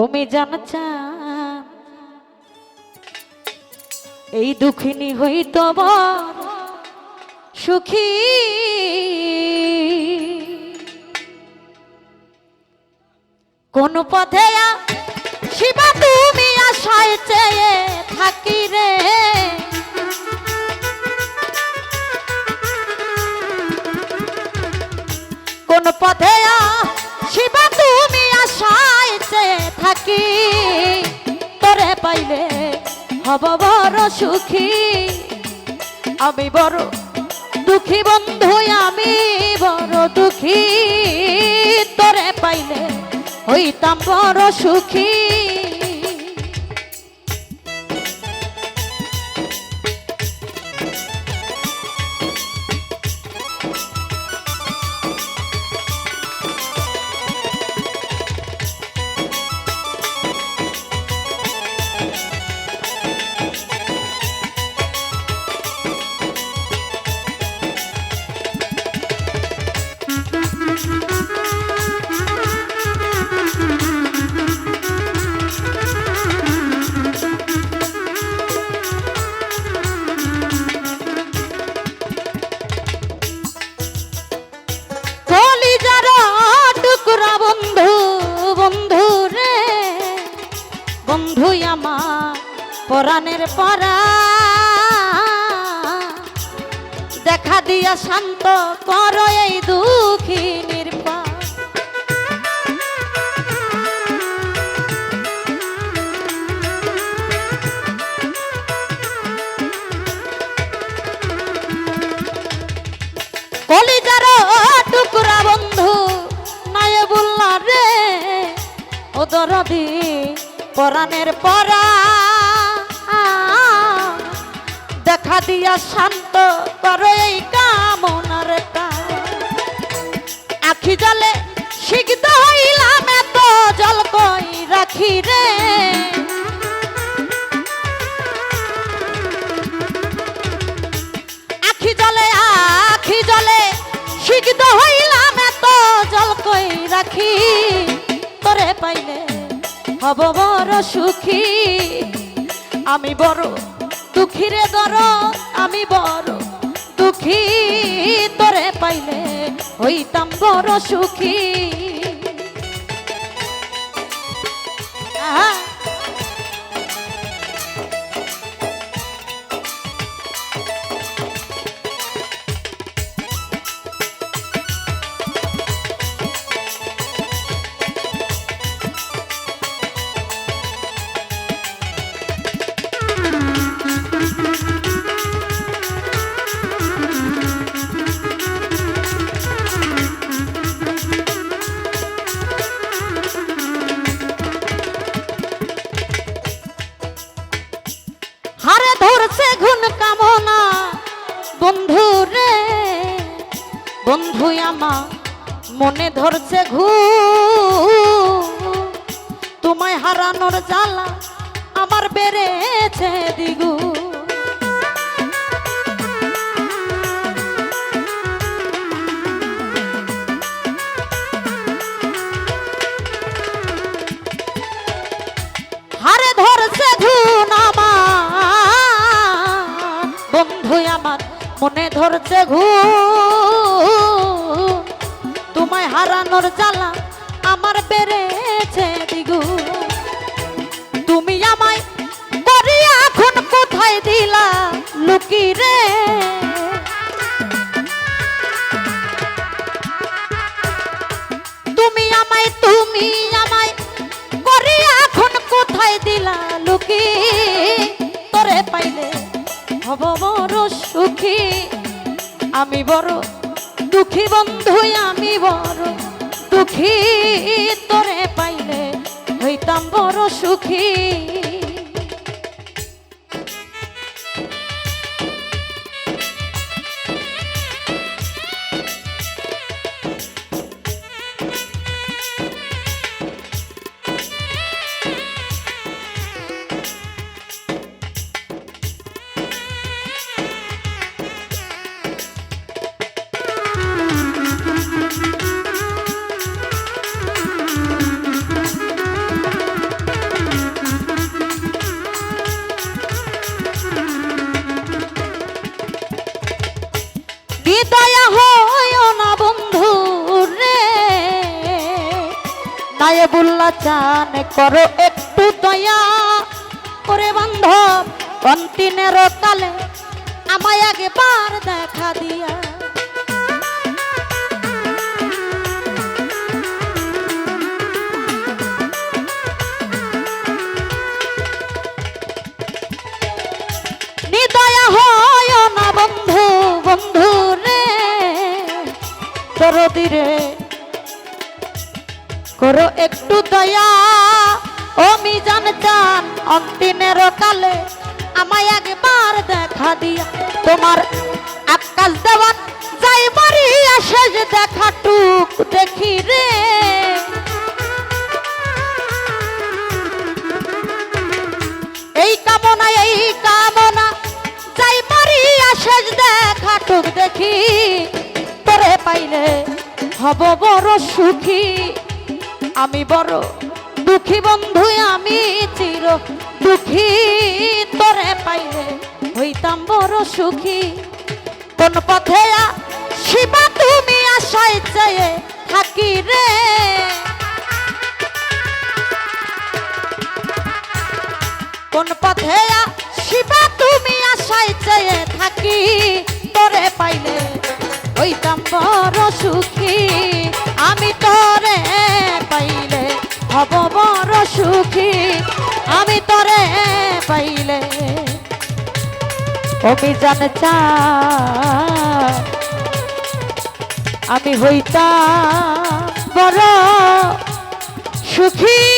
ওমি জানচা এই দুঃখিনী হইত সুখী। কোন পথে শিবা তুমি আশায় চেয়ে থাকি রে। কোন পথে পাইলে হব বড় সুখী। আমি বড় দুঃখী বন্ধু, আমি বড় দুঃখী। তোরে পাইলে হইতাম বড় সুখী। পরাণের পরা। দেখা দিয়া শান্ত কর এই দুঃখী নির্পা কলিজার টুকরা বন্ধু, নয় বললা রে, ও দরদি পরাণের পরা দেখা দিয়া শান্ত করো এই কামনার। আখি জলে শিখত হইলাম এত জল কই রাখি রে। আখি জলে আখি জলে শিখত হইলাম এত জল কই রাখি। তোরে পাইলে হব বড় সুখী। আমি বড় দুঃখী রে দর, আমি বড় দুঃখী। তোরে পাইলে হইতাম বড় সুখী। বন্ধু আমার, মনে ধরছে ঘু তোমায় হারানোর জ্বালা আমার বেড়েছে দিগু হারে ধরছে ধুন আমার বন্ধু আমার। মনে ধরছে ঘু। তোমায় হারানোর জ্বালা আমার বেড়েছে দিগু। তুমি আমায় করিয়া এখন কোথায় দিলা? হব বড় সুখী। আমি বড় দুঃখী বন্ধু, আমি বড় দুঃখী। তোরে পাইলে হইতাম বড় সুখী। সাহেবুল্লাহ চান করো একটু দয়া। করে বান্ধব কন্টিনের কালে আমায় একবার দেখা দিয়া। নিদয়া হয় না বন্ধু বন্ধু রে। দরদি রে করো একটু দয়া। ও মিজান চান অন্তিমের কালে আমায় একবার দেখা দিয়া। তোমার আকাশ দেওয়ান যাই মারিয়া, শেষ দেখা টুক দেখি রে। এই কামনা এই কামনা যাই মারিয়া, শেষ দেখা টুক দেখি। তোরে পাইলে হব বড় সুখী। আমি বড় দুঃখী বন্ধু, আমি চির দুঃখী। তোরে পাইলে হইতাম বড় সুখী। কোন পথে শিবা তুমি আশায় চেয়ে থাকি রে। কোন পথে শিবা তুমি আশায় চেয়ে থাকি, তোরে পাইলে অভিযান চা। আমি হইতা বড় সুখী।